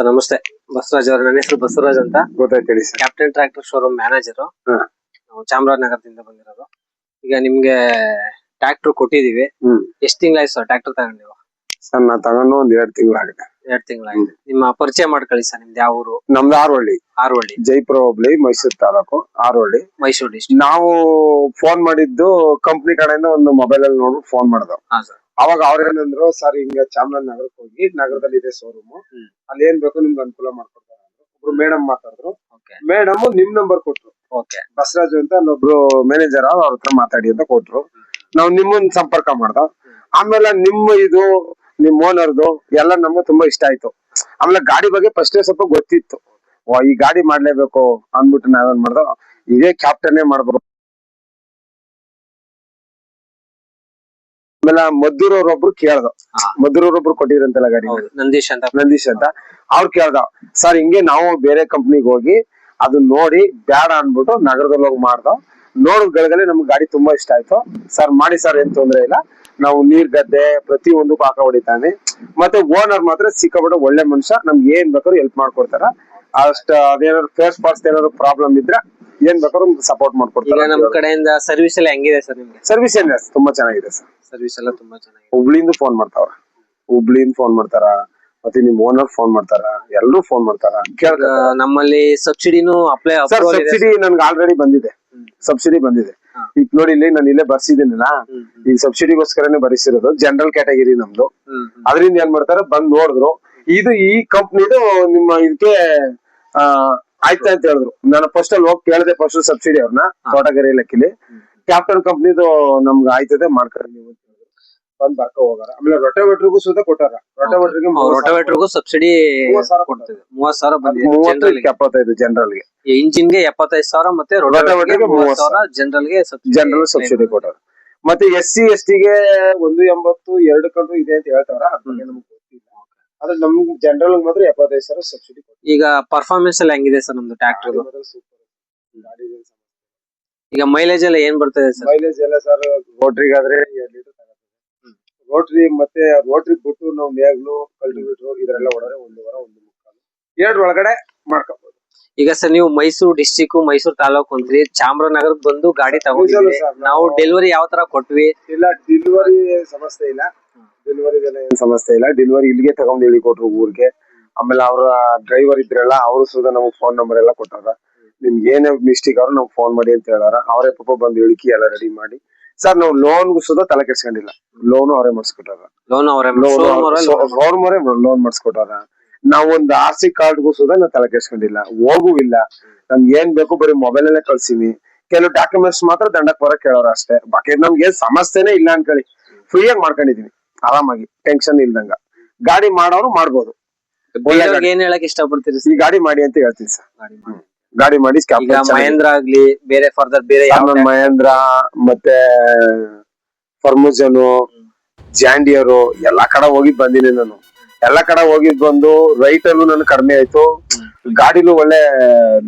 Sir ನಮಸ್ತೆ. ಬಸವರಾಜ್ ಅವರು ನನ್ನ ಹೆಸರು ಬಸವರಾಜ್ ಅಂತ. ಗೊತ್ತಾಯ್ತು ಹೇಳಿ sir captain tractor showroom manager. ನಾವು ಚಾಮರಾಜನಗರದಿಂದ ಬಂದಿರೋದು. ಈಗ ನಿಮ್ಗೆ ಟ್ರಾಕ್ಟರ್ ಕೊಟ್ಟಿದೀವಿ ಎಷ್ಟು ಎಷ್ಟ್ ತಿಂಗಳಾಯ್ತು ಸರ್ ಟ್ರಾಕ್ಟರ್ ತಗೊಂಡು ನೀವು? ಸರ್ ನಾ ತಗೊಂಡು ಒಂದ್ ಎರಡ್ ತಿಂಗಳಾಗಿದೆ ಎರಡ್ ತಿಂಗಳಾಗಿದೆ ನಿಮ್ಮ ಪರಿಚಯ ಮಾಡ್ಕೊಳ್ಳಿ ಸರ್ ನಿಮ್ದು ಯಾವ ಊರು? ನಮ್ದು ಆರೋಳ್ಳಿ ಆರ್ವಳ್ಳಿ. ಜೈಪುರ ಹೋಬ್ಳಿ ಮೈಸೂರು ತಾಲೂಕು ಆರೋಳ್ಳಿ ಮೈಸೂರು ಡಿಸ್ಟ್ರಿಕ್ಟ್ ನಾವು ಫೋನ್ ಮಾಡಿದ್ದು ಕಂಪ್ನಿ ಕಡೆಯಿಂದ ಒಂದು ಮೊಬೈಲ್ ಅಲ್ಲಿ ನೋಡ್ಬಿಟ್ಟು ಫೋನ್ ಮಾಡ್ದೋ ಹಾ ಸರ್. ಅವಾಗ ಅವ್ರ ಏನಂದ್ರು ಸರ್ ಹಿಂಗ ಚಾಮರಾಜನಗರಕ್ಕೆ ಹೋಗಿ ನಗರದಲ್ಲಿ ಇದೆ ಶೋರೂಮ್. ಅಲ್ಲಿ ಏನ್ ಬೇಕು ನಿಮ್ಗೆ ಅನುಕೂಲ ಮಾಡ್ಕೊಡ್ತಾರೆ ಅಂದ್ರು. ಒಬ್ರು ಮೇಡಮ್ ಮಾತಾಡಿದ್ರು. ಓಕೆ. ಮೇಡಮ್ ನಿಮ್ ನಂಬರ್ ಕೊಟ್ರು. ಓಕೆ. ಬಸವರಾಜು ಅಂತ ಅಲ್ಲೊಬ್ರು ಮ್ಯಾನೇಜರ್ ಅವ್ರ ಹತ್ರ ಮಾತಾಡಿ ಅಂತ ಕೊಟ್ರು. ನಾವು ನಿಮ್ಮನ್ನ ಸಂಪರ್ಕ ಮಾಡ್ದ. ಆಮೇಲೆ ನಿಮ್ಮ ಇದು ನಿಮ್ ಓನರ್ದು ಎಲ್ಲ ನಮ್ಗೆ ತುಂಬಾ ಇಷ್ಟ ಆಯ್ತು. ಆಮೇಲೆ ಗಾಡಿ ಬಗ್ಗೆ ಫಸ್ಟ್ ಸ್ವಲ್ಪ ಗೊತ್ತಿತ್ತು. ಓ ಈ ಗಾಡಿ ಮಾಡ್ಲೇಬೇಕು ಅಂದ್ಬಿಟ್ಟು ನಾವೇನ್ ಮಾಡ್ದೋ ಇದೇ ಕ್ಯಾಪ್ಟನ್ನೇ ಮಾಡ್ಬೇಕು ಆಮೇಲೆ ಮದ್ದೂರವ್ರೊಬ್ರು ಕೇಳ್ದ. ಮದ್ದೂರವ್ರೊಬ್ರು ಕೊಟ್ಟಿದ್ರಂತೆಲ್ಲ ಗಾಡಿ ನಂದೀಶ್ ಅಂತ. ನಂದೀಶ್ ಅಂತ. ಅವ್ರು ಕೇಳ್ದ ಸರ್ ಹಿಂಗೆ ನಾವು ಬೇರೆ ಕಂಪ್ನಿಗೆ ಹೋಗಿ ಅದು ನೋಡಿ ಬ್ಯಾಡ ಅನ್ಬಿಟ್ಟು ನಗರದಲ್ಲಿ ಹೋಗಿ ಮಾಡ್ದೋ ನೋಡಿದ ಗಳಿಗಲ್ಲಿ ನಮ್ಗೆ ಗಾಡಿ ತುಂಬಾ ಇಷ್ಟ ಆಯ್ತು. ಸರ್ ಮಾಡಿ ಸರ್ ಏನ್ ತೊಂದ್ರೆ ಇಲ್ಲ. ನಾವು ನೀರ್ ಗದ್ದೆ ಪ್ರತಿ ಒಂದು ಪಾಕ ಹೊಡಿತಾನೆ. ಮತ್ತೆ ಓನರ್ ಮಾತ್ರ ಸಿಕ್ಕಾಬಿಟ್ಟು ಒಳ್ಳೆ ಮನುಷ್ಯ. ನಮ್ಗೆ ಏನ್ ಬೇಕಾದ್ರೂ ಹೆಲ್ಪ್ ಮಾಡ್ಕೊಡ್ತಾರ. ಅಷ್ಟ ಅದೇನಾದ್ರು ಫೇಸ್ ಪಾರ್ಟ್ಸ್ ಏನಾದ್ರು ಪ್ರಾಬ್ಲಮ್ ಇದ್ರೆ ಏನ್ ಬೇಕಾದ್ರು ಸಪೋರ್ಟ್ ಮಾಡ್ಕೊಡ್ತಾರೆ ನಮ್ ಕಡೆಯಿಂದ ಸರ್ವಿಸ್ ಎಲ್ಲ ಹೆಂಗಿದೆ ಸರ್ ನಿಮ್ಗೆ? ಸರ್ವಿಸ್ ಏನಿದೆ ತುಂಬಾ ಚೆನ್ನಾಗಿದೆ ಸರ್ ಸರ್ವಿಸ್ ಎಲ್ಲ ತುಂಬಾ ಚೆನ್ನಾಗಿದೆ. ಹುಬ್ಳಿಯಿಂದ ಫೋನ್ ಮಾಡ್ತಾವ್ರ. ಹುಬ್ಳಿಯಿಂದ ಫೋನ್ ಮಾಡ್ತಾರ ಮತ್ತೆ ನಿಮ್ ಓನರ್ ಫೋನ್ ಮಾಡ್ತಾರ ಎಲ್ರು ಫೋನ್ ಮಾಡ್ತಾರ. ಈಗ ಕೇಳ್ತಾರ ನಮ್ಮಲ್ಲಿ ಸಬ್ಸಿಡಿನೂ ಅಪ್ಲೈ ಸರ್ ಸಬ್ಸಿಡಿ ನನ್ಗೆ ಆಲ್ರೆಡಿ ಬಂದಿದೆ. ಸಬ್ಸಿಡಿ ಬಂದಿದೆ. ಹಾ. ಈಗ ನೋಡಿ ಇಲ್ಲಿ ನಾನು ಇಲ್ಲೇ ಬರ್ಸಿದ್ದೀನಲ್ಲ ಈ ಸಬ್ಸಿಡಿಗೋಸ್ಕರನೇ ಬರೆಸಿರೋದು ಜನರಲ್ ಕ್ಯಾಟಗರಿ ನಮ್ದು. ಅದರಿಂದ ಏನ್ ಮಾಡ್ತಾರೆ ಬಂದ್ ನೋಡಿದ್ರು. ಇದು ಈ ಕಂಪ್ನಿದು ನಿಮ್ಮ ಇದಕ್ಕೆ ಆ ಆಯ್ತಾ ಅಂತ ಹೇಳಿದ್ರು. ನಾನು ಫಸ್ಟ್ ಅಲ್ಲಿ ಹೋಗಿ ಕೇಳಿದೆ ಫಸ್ಟ್ ಸಬ್ಸಿಡಿ ಅವ್ರನ್ನ ತೋಟಗಾರಿ ಇಲಾಖೆಲಿ. ಕ್ಯಾಪ್ಟನ್ ಕಂಪ್ನಿದು ನಮ್ಗೆ ಆಯ್ತದೆ ಮಾಡ್ಕೊಳ್ಳಿ ನೀವು ಅಂತ ಹೇಳಿದ್ರು. ಬಂದ್ ಬರ್ಕ ಹೋಗಾರ. ಆಮೇಲೆ ರೊಟೋವೇಟ್ರಿಗೂ ಸುತ್ತ ಕೊಟ್ಟಾರ. ರೊಟೋವೇಟ್ರಿಗೆ ರೋಟೋವೇಟರ್ಗೂ ಸಬ್ಸಿಡಿ ಮೂವತ್ತು ಸಾವಿರ ಮೂವತ್ ಸಾವಿರ ಬಂದಿದೆ ಮೂವತ್ತು ಜನರಲ್ ಎಪ್ಪತ್ತೈದು ಜನರಲ್ಗೆ ಇಂಜಿನ್ಗೆ ಎಪ್ಪತ್ತೈದು ಸಾವಿರ ಮತ್ತೆ ರೋಟೋವೇಟರ್ಗೆ ಮೂವತ್ತು ಮೂವತ್ ಸಾವಿರ ಜನರಲ್ಗೆ ಜನರಲ್ ಸಬ್ಸಿಡಿ ಕೊಟ್ಟಾರ. ಮತ್ತೆ ಎಸ್ ಸಿ ಎಸ್ ಟಿಗೆ ಒಂದು ಎಂಬತ್ತು ಎರಡು ಕಂಡು ಇದೆ ಅಂತ ಹೇಳ್ತಾರ ಅದ್ರ ಬಗ್ಗೆ ನಮ್ಗೆ ಗೊತ್ತಿಲ್ಲ. ಆದ್ರೆ ನಮ್ಗೆ ಜನರಲ್ ಮಾತ್ರ ಎಪ್ಪತ್ತೈದು ಸಾವಿರ ಸಬ್ಸಿಡಿ ಈಗ ಪರ್ಫಾರ್ಮೆನ್ಸ್ ಎಲ್ಲ ಹೆಂಗಿದೆ ಸರ್ ನಮ್ದು ಟ್ರ್ಯಾಕ್ಟರ್ ಈಗ ಮೈಲೇಜ್ ಎಲ್ಲ ಏನ್ ಬರ್ತದೆ ಸರ್? ಮೈಲೇಜ್ ಎಲ್ಲ ಸರ್ ರೋಟ್ರಿಗಾದ್ರೆ. ರೋಟ್ರಿ ಮತ್ತೆ ರೋಟ್ರಿ ಬಿಟ್ಟು ನಾವು ನೇಗ್ಲು ಕಲ್ಟಿವೇಟರ್ ಇದರೆಲ್ಲ ಹೊಡೆದ್ರೆ ಒಂದು ವಾರ ಒಂದು ಮುಕ್ಕಾಲು ಎರಡು ಒಳಗಡೆ ಮಾಡ್ಕೋಬಹುದು ಈಗ ಸರ್ ನೀವು ಮೈಸೂರು ಡಿಸ್ಟಿಕ್ ಮೈಸೂರು ತಾಲೂಕು ಅಂತೀರಿ ಚಾಮರಾಜನಗರಕ್ಕೆ ಬಂದು ಗಾಡಿ ತಗೊಂಡಿದ್ದೀವಿ ನಾವು ಡೆಲಿವರಿ ಯಾವ ತರ ಕೊಟ್ವಿ? ಇಲ್ಲ ಡೆಲಿವರಿ ಸಮಸ್ಯೆ ಇಲ್ಲ. ಡೆಲಿವರಿ ಏನ್ ಸಮಸ್ಯೆ ಇಲ್ಲ. ಡೆಲಿವರಿ ಇಲ್ಲಿಗೆ ತಗೊಂಡ್ ಹೇಳಿ ಕೊಟ್ರು ಊರಿಗೆ. ಆಮೇಲೆ ಅವರ ಡ್ರೈವರ್ ಇದ್ರಲ್ಲ ಅವರು ಸುದ ನಮಗೆ ಫೋನ್ ನಂಬರ್ ಎಲ್ಲ ಕೊಟ್ಟಾರ. ನಿಮ್ಗೆ ಏನೇ ಮಿಸ್ಟೇಕ್ ಅವ್ರು ನಮ್ಗೆ ಫೋನ್ ಮಾಡಿ ಅಂತ ಹೇಳಾರ. ಅವರೇ ಪಾಪ ಬಂದು ಇಳಿಕಿ ಎಲ್ಲ ರೆಡಿ ಮಾಡಿ. ಸರ್ ನಾವು ಲೋನ್ ಸುಧಾ ತಲೆ ಕೆಡ್ಸ್ಕೊಂಡಿಲ್ಲ. ಲೋನ್ ಅವರೇ ಮಾಡಿಸ್ಕೊಟ್ಟಾರ. ಲೋನ್ ಅವರೇ ಲೋನ್ ಮಾಡಿಸ್ಕೊಟ್ಟಾರ. ನಾವೊಂದು ಒಂದು ಆರ್ ಸಿ ಕಾರ್ಡ್ಗೂ ಸುಧಾ ನಾವು ತಲೆ ಕೆಡ್ಸ್ಕೊಂಡಿಲ್ಲ. ಹೋಗುವಿಲ್ಲ ನಮ್ಗೆ ಏನ್ ಬೇಕು ಬರೀ ಮೊಬೈಲ್ ಅಲ್ಲೇ ಕಳ್ಸಿವಿ ಕೆಲವು ಡಾಕ್ಯುಮೆಂಟ್ಸ್ ಮಾತ್ರ ದಂಡಕ್ ಬರಕ್ ಕೇಳೋರ ಅಷ್ಟೇ. ಬಾಕಿ ನಮ್ಗೆ ಏನ್ ಸಮಸ್ಯೆನೇ ಇಲ್ಲ ಅನ್ಕೊಳ್ಳಿ. ಫ್ರೀಯಾಗಿ ಮಾಡ್ಕೊಂಡಿದೀನಿ. ಆರಾಮಾಗಿ. ಟೆನ್ಷನ್ ಇಲ್ದಂಗ. ಗಾಡಿ ಮಾಡೋರು ಮಾಡ್ಬೋದು. ಏನ್ ಹೇಳಕ್ ಇಷ್ಟಪಡ್ತೀರಿ ಈ ಗಾಡಿ ಮಾಡಿ ಅಂತ ಹೇಳ್ತೀನಿ ಸರ್ ಗಾಡಿ ಮಾಡಿ. ಈಗ. ಮಹೇಂದ್ರ ಆಗ್ಲಿ ಬೇರೆ ಫರ್ದರ್ ಬೇರೆ ಮಹೇಂದ್ರ ಮತ್ತೆ ಫರ್ಮುಜನು ಜಾಂಡಿಯರು ಎಲ್ಲಾ ಕಡೆ ಹೋಗಿದ್ ಬಂದಿನಿ ನಾನು. ಎಲ್ಲಾ ಕಡೆ ಹೋಗಿದ್ ಬಂದು ರೈಟ್ ಅಲ್ಲೂ ನನ್ ಕಡಿಮೆ ಆಯ್ತು. ಗಾಡಿನೂ ಒಳ್ಳೆ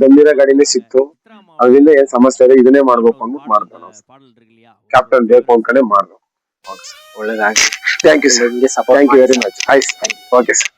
ಗಂಭೀರ ಗಾಡಿನೇ ಸಿಕ್ತು. ಅದರಿಂದ ಏನ್ ಸಮಸ್ಯೆ ಇದೆ ಇದನ್ನೇ ಮಾಡ್ಬೇಕು ಅಂದ್ಬಿಟ್ಟು ಮಾಡ್ತಾನ ನಾವು ಕ್ಯಾಪ್ಟನ್ ಬೇಕು ಅನ್ಕೊಂಡೆ ಮಾಡ್ದು. ಒಳ್ಳೇದಾಗಿ ಥ್ಯಾಂಕ್ ಯು ಸರ್ ನಿಮ್ಗೆ support thank you very much ಆಯ್ತು ಓಕೆ ಸರ್